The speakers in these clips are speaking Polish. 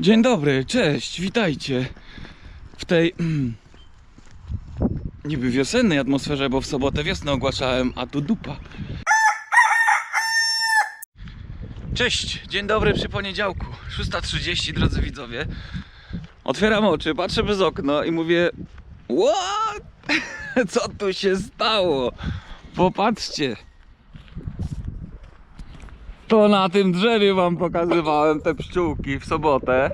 Dzień dobry, cześć, witajcie w tej mm, niby wiosennej atmosferze, bo w sobotę wiosnę ogłaszałem, a tu dupa. Cześć, dzień dobry przy poniedziałku, 6.30 drodzy widzowie. Otwieram oczy, patrzę przez okno i mówię What? Co tu się stało? Popatrzcie. To na tym drzewie wam pokazywałem te pszczółki w sobotę.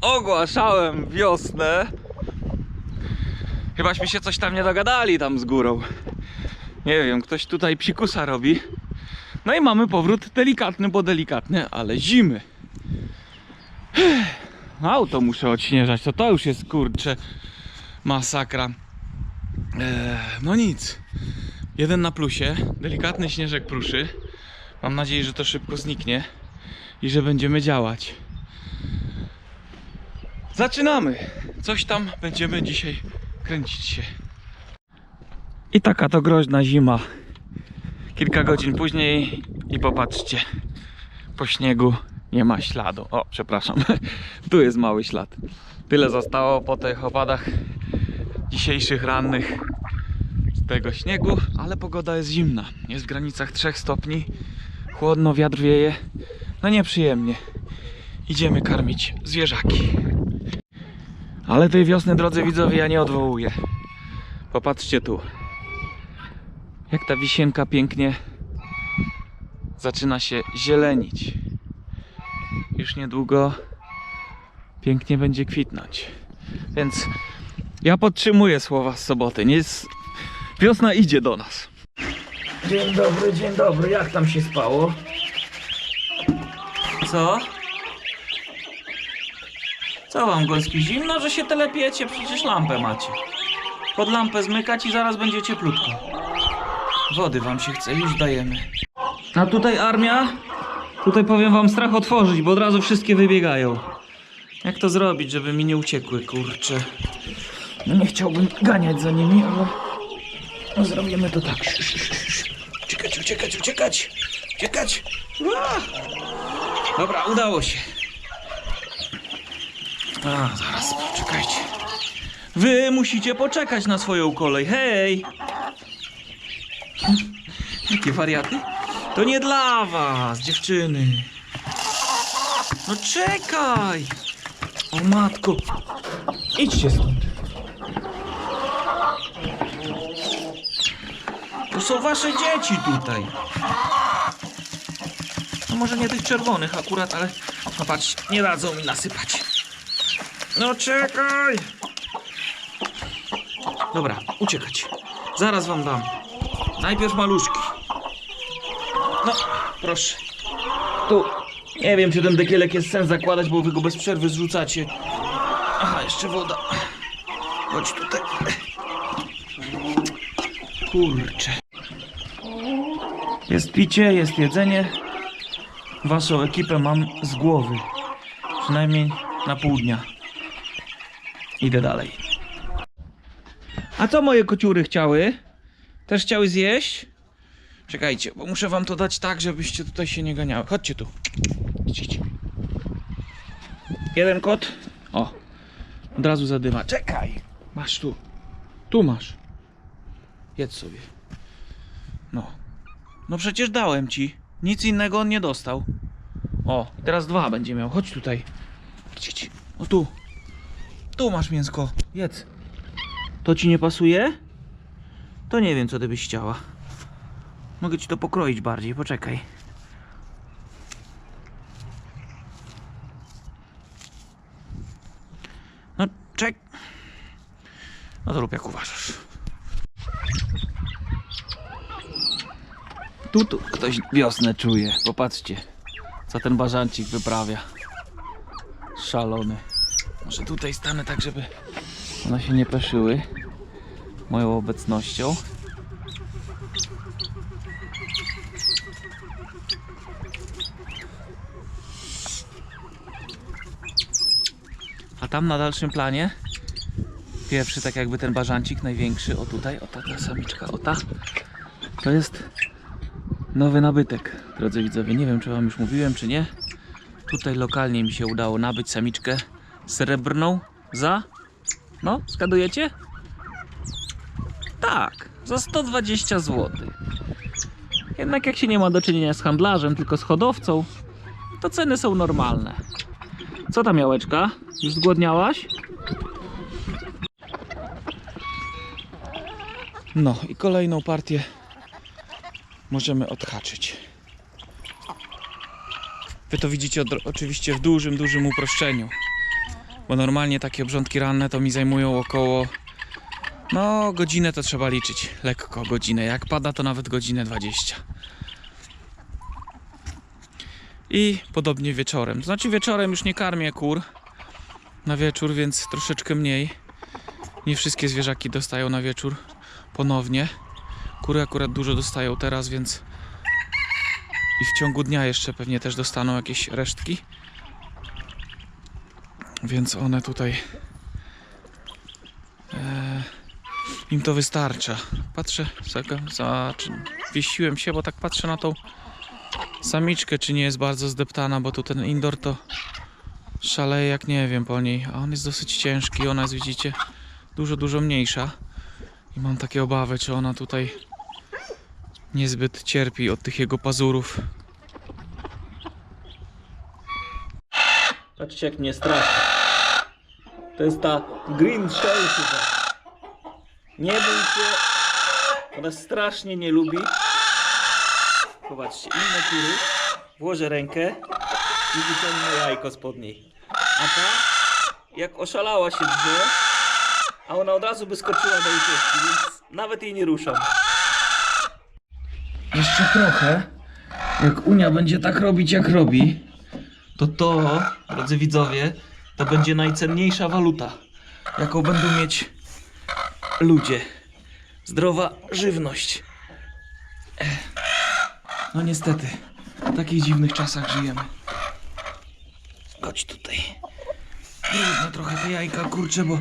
Ogłaszałem wiosnę. Chybaśmy się coś tam nie dogadali tam z górą. Nie wiem, ktoś tutaj psikusa robi. No i mamy powrót delikatny, bo delikatny, ale zimy. Auto muszę odśnieżać, to to już jest kurcze masakra. Eee, no nic. Jeden na plusie, delikatny śnieżek pruszy. Mam nadzieję, że to szybko zniknie i że będziemy działać. Zaczynamy! Coś tam będziemy dzisiaj kręcić się. I taka to groźna zima. Kilka godzin później i popatrzcie. Po śniegu nie ma śladu. O, przepraszam. Tu jest mały ślad. Tyle zostało po tych opadach dzisiejszych rannych z tego śniegu, ale pogoda jest zimna. Jest w granicach 3 stopni. Chłodno, wiatr wieje. No nieprzyjemnie. Idziemy karmić zwierzaki. Ale tej wiosny, drodzy widzowie, ja nie odwołuję. Popatrzcie tu. Jak ta wisienka pięknie zaczyna się zielenić. Już niedługo pięknie będzie kwitnąć. Więc ja podtrzymuję słowa z soboty. Nie jest... Wiosna idzie do nas. Dzień dobry, dzień dobry. Jak tam się spało? Co? Co wam, gąski, zimno, że się telepiecie? Przecież lampę macie. Pod lampę zmykać i zaraz będzie cieplutko. Wody wam się chce, już dajemy. A tutaj armia? Tutaj powiem wam strach otworzyć, bo od razu wszystkie wybiegają. Jak to zrobić, żeby mi nie uciekły, kurcze? No nie chciałbym ganiać za nimi, ale... No zrobimy to tak. Uciekać, uciekać, uciekać! Uciekać! Ua! Dobra, udało się. A, zaraz, poczekajcie. Wy musicie poczekać na swoją kolej. Hej! Jakie wariaty? To nie dla was, dziewczyny. No czekaj! O matko! Idźcie stąd. Są wasze dzieci tutaj. No może nie tych czerwonych akurat, ale no patrz, nie dadzą mi nasypać. No czekaj! Dobra, uciekać. Zaraz wam dam. Najpierw maluszki. No, proszę. Tu. Nie wiem, czy ten dekielek jest sens zakładać, bo wy go bez przerwy zrzucacie. Aha, jeszcze woda. Chodź tutaj. Kurczę. Jest picie, jest jedzenie. Waszą ekipę mam z głowy. Przynajmniej na pół dnia. Idę dalej. A co moje kociury chciały? Też chciały zjeść? Czekajcie, bo muszę wam to dać tak, żebyście tutaj się nie ganiały. Chodźcie tu. Idź, idź. Jeden kot. O. Od razu zadyma. Czekaj. Masz tu. Tu masz. Jedz sobie. No. Przecież dałem ci. Nic innego on nie dostał. O, i teraz dwa będzie miał. Chodź tutaj. O tu. Tu masz mięsko. Jedz. To ci nie pasuje? To nie wiem, co ty byś chciała. Mogę ci to pokroić bardziej, poczekaj. No, czek. No to rób jak uważasz. Tu, tu ktoś wiosnę czuje. Popatrzcie, co ten bażancik wyprawia. Szalony. Może tutaj stanę tak, żeby one się nie peszyły moją obecnością. A tam na dalszym planie pierwszy tak jakby ten bażancik największy, o tutaj, o ta, ta samiczka, o ta to jest nowy nabytek, drodzy widzowie. Nie wiem czy wam już mówiłem czy nie, Tutaj lokalnie mi się udało nabyć samiczkę srebrną za. No, zgadujecie? Tak, za 120 zł. Jednak jak się nie ma do czynienia z handlarzem, tylko z hodowcą, to ceny są normalne. Co tam, Jałeczka? Już zgłodniałaś? No i kolejną partię możemy odhaczyć. Wy to widzicie od, oczywiście w dużym, dużym uproszczeniu. Bo normalnie takie obrządki ranne to mi zajmują około no godzinę to trzeba liczyć. Lekko godzinę. Jak pada to nawet godzinę 20. I podobnie wieczorem. To znaczy wieczorem już nie karmię kur na wieczór, więc troszeczkę mniej. Nie wszystkie zwierzaki dostają na wieczór ponownie. Kury akurat dużo dostają teraz, więc i w ciągu dnia jeszcze pewnie też dostaną jakieś resztki. Więc one tutaj e, im to wystarcza. Patrzę, za, się, bo tak patrzę na tą samiczkę, czy nie jest bardzo zdeptana, bo tu ten indoor to szaleje jak nie wiem po niej. A on jest dosyć ciężki, ona jest widzicie dużo, dużo mniejsza. I mam takie obawy, czy ona tutaj niezbyt cierpi od tych jego pazurów. Patrzcie jak mnie straszy. To jest ta Green Shell chyba. Nie bój się. Ona strasznie nie lubi. Popatrzcie, inne kury. Włożę rękę i wyciągnę jajko spod niej. A ta, jak oszalała się drze, a ona od razu by skoczyła do ucieczki, więc nawet jej nie ruszam. Jeszcze trochę. Jak Unia będzie tak robić, jak robi, to to, drodzy widzowie, to będzie najcenniejsza waluta, jaką będą mieć ludzie. Zdrowa żywność. Ech. No niestety, w takich dziwnych czasach żyjemy. Chodź tutaj. Brudne trochę te jajka, kurczę, bo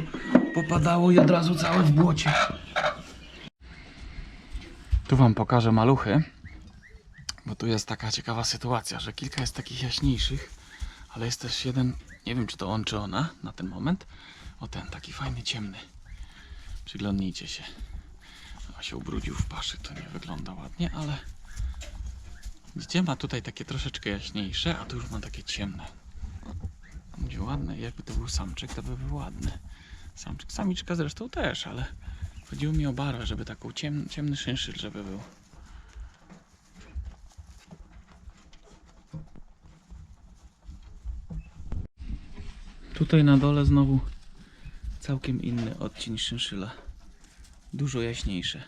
popadało i od razu całe w błocie. Tu wam pokażę maluchy. Bo tu jest taka ciekawa sytuacja, że kilka jest takich jaśniejszych, ale jest też jeden, nie wiem czy to on czy ona na ten moment. O ten taki fajny ciemny. Przyglądnijcie się. A się ubrudził w paszy, to nie wygląda ładnie, ale widzicie, ma tutaj takie troszeczkę jaśniejsze, a tu już ma takie ciemne. Będzie ładne, jakby to był samczyk, to by był ładny. Samczyk, samiczka zresztą też, ale chodziło mi o barwę, żeby taką ciem, ciemny szynszyl, żeby był. Tutaj na dole znowu całkiem inny odcień szynszyla. Dużo jaśniejsze.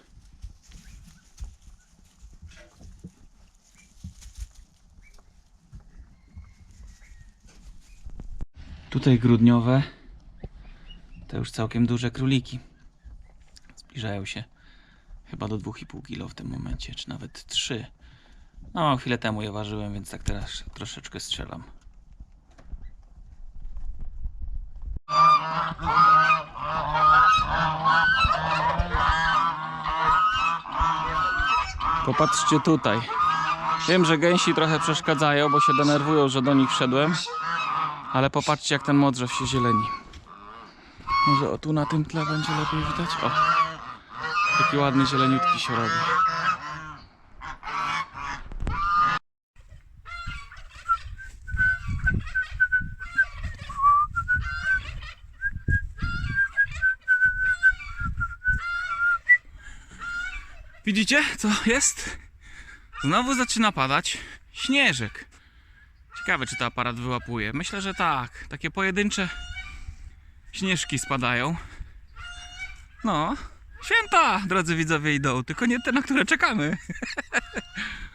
Tutaj grudniowe. Już całkiem duże króliki. Zbliżają się chyba do 2,5 kg w tym momencie, czy nawet 3. No, chwilę temu je ważyłem, więc tak teraz troszeczkę strzelam. Popatrzcie tutaj. Wiem, że gęsi trochę przeszkadzają, bo się denerwują, że do nich wszedłem. Ale popatrzcie, jak ten modrzew się zieleni. Może o tu na tym tle będzie lepiej widać? O! Taki ładny zieleniutki się robi. Widzicie, co jest? Znowu zaczyna padać śnieżek. Ciekawe, czy to aparat wyłapuje. Myślę, że tak. Takie pojedyncze śnieżki spadają. No, święta, drodzy widzowie, idą, tylko nie te, na które czekamy.